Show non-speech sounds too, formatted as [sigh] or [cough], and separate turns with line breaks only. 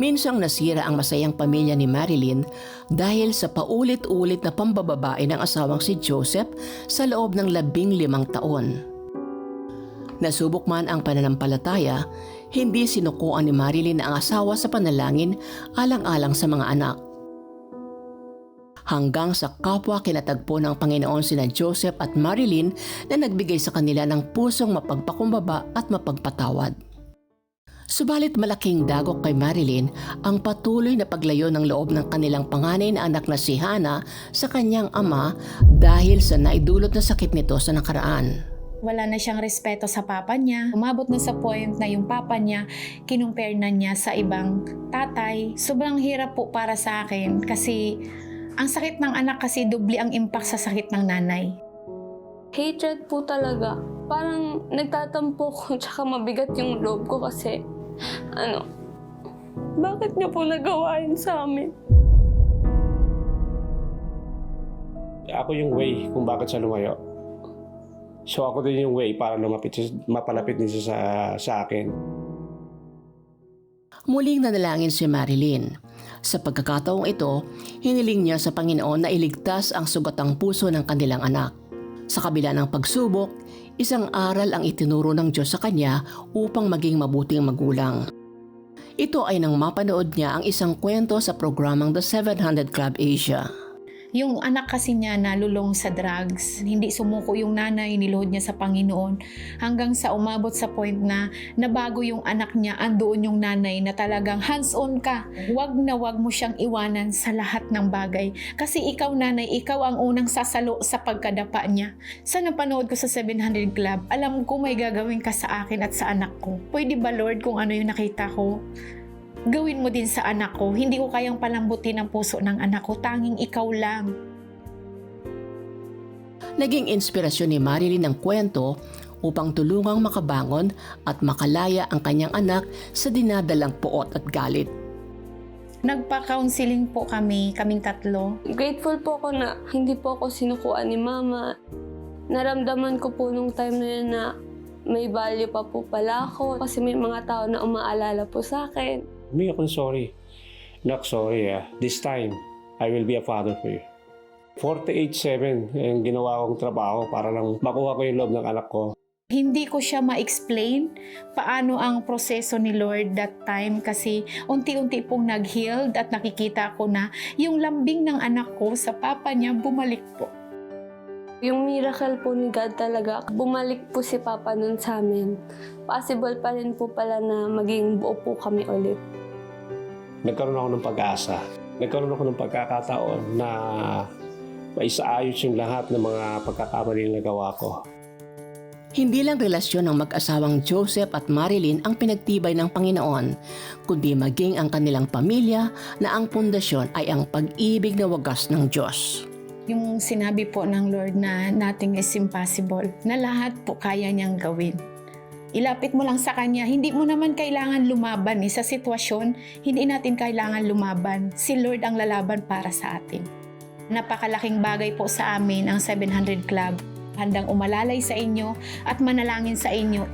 Minsang nasira ang masayang pamilya ni Marilyn dahil sa paulit-ulit na pambababae ng asawang si Joseph sa loob ng labing limang taon. Nasubok man ang pananampalataya, hindi sinukuan ni Marilyn ang asawa sa panalangin alang-alang sa mga anak. Hanggang sa kapwa kinatagpo ng Panginoon sina Joseph at Marilyn na nagbigay sa kanila ng pusong mapagpakumbaba at mapagpatawad. Subalit malaking dagok kay Marilyn ang patuloy na paglayo ng loob ng kanilang panganay na anak na si Hannah sa kanyang ama dahil sa naidulot na sakit nito sa nakaraan.
Wala na siyang respeto sa papa niya. Umabot na sa point na yung papa niya, kinumpare na niya sa ibang tatay. Sobrang hirap po para sa akin kasi ang sakit ng anak kasi dubli ang impact sa sakit ng nanay.
Hatred po talaga. Parang nagtatampo ko [laughs] tsaka mabigat yung loob ko kasi ano, bakit niyo po nagawa yun sa amin?
Ako yung way kung bakit siya lumayo. So ako din yung way para lumapit mapalapit din siya sa, sa akin.
Muling nanalangin si Marilyn. Sa pagkakataong ito, hiniling niya sa Panginoon na iligtas ang sugatang puso ng kanilang anak. Sa kabila ng pagsubok, isang aral ang itinuro ng Diyos sa kanya upang maging mabuting magulang. Ito ay nang mapanood niya ang isang kwento sa programang The 700 Club Asia.
Yung anak kasi niya nalulong sa drugs. Hindi sumuko yung nanay, niluhod niya sa Panginoon. Hanggang sa umabot sa point na nabago yung anak niya, andoon yung nanay na talagang hands-on ka. Huwag na wag mo siyang iwanan sa lahat ng bagay. Kasi ikaw nanay, ikaw ang unang sasalo sa pagkadapa niya. Sa napanood ko sa 700 Club, alam ko may gagawin ka sa akin at sa anak ko. Pwede ba Lord kung ano yung nakita ko? Gawin mo din sa anak ko. Hindi ko kayang palambutin ang puso ng anak ko. Tanging ikaw lang.
Naging inspirasyon ni Marilyn ng kwento upang tulungang makabangon at makalaya ang kanyang anak sa dinadalang puot at galit.
Nagpa-counseling po kami, kaming tatlo.
Grateful po ako na hindi po ako sinukuan ni mama. Naramdaman ko po nung time na yun na may value pa po pala ako kasi may mga tao na umaalala po sa akin.
Humingi akong sorry. Nak, sorry ah. This time, I will be a father for you. 48-7 yung ginawa kong trabaho para lang makuha ko yung loob ng anak ko.
Hindi ko siya ma-explain paano ang proseso ni Lord that time kasi unti-unti pong nag-healed at nakikita ko na yung lambing ng anak ko sa papa niya bumalik po.
Yung miracle po ni God talaga, bumalik po si Papa nun sa amin. Possible pa rin po pala na maging buo po kami ulit.
Nagkaroon ako ng pag-asa. Nagkaroon ako ng pagkakataon na maisaayos yung lahat ng mga pagkakamali na nagawa ko.
Hindi lang relasyon ng mag-asawang Joseph at Marilyn ang pinagtibay ng Panginoon, kundi maging ang kanilang pamilya na ang pundasyon ay ang pag-ibig na wagas ng Diyos.
Yung sinabi po ng Lord na nothing is impossible, na lahat po kaya niyang gawin. Ilapit mo lang sa Kanya, hindi mo naman kailangan lumaban eh. Sa sitwasyon, hindi natin kailangan lumaban. Si Lord ang lalaban para sa atin. Napakalaking bagay po sa amin ang 700 Club. Handang umalalay sa inyo at manalangin sa inyo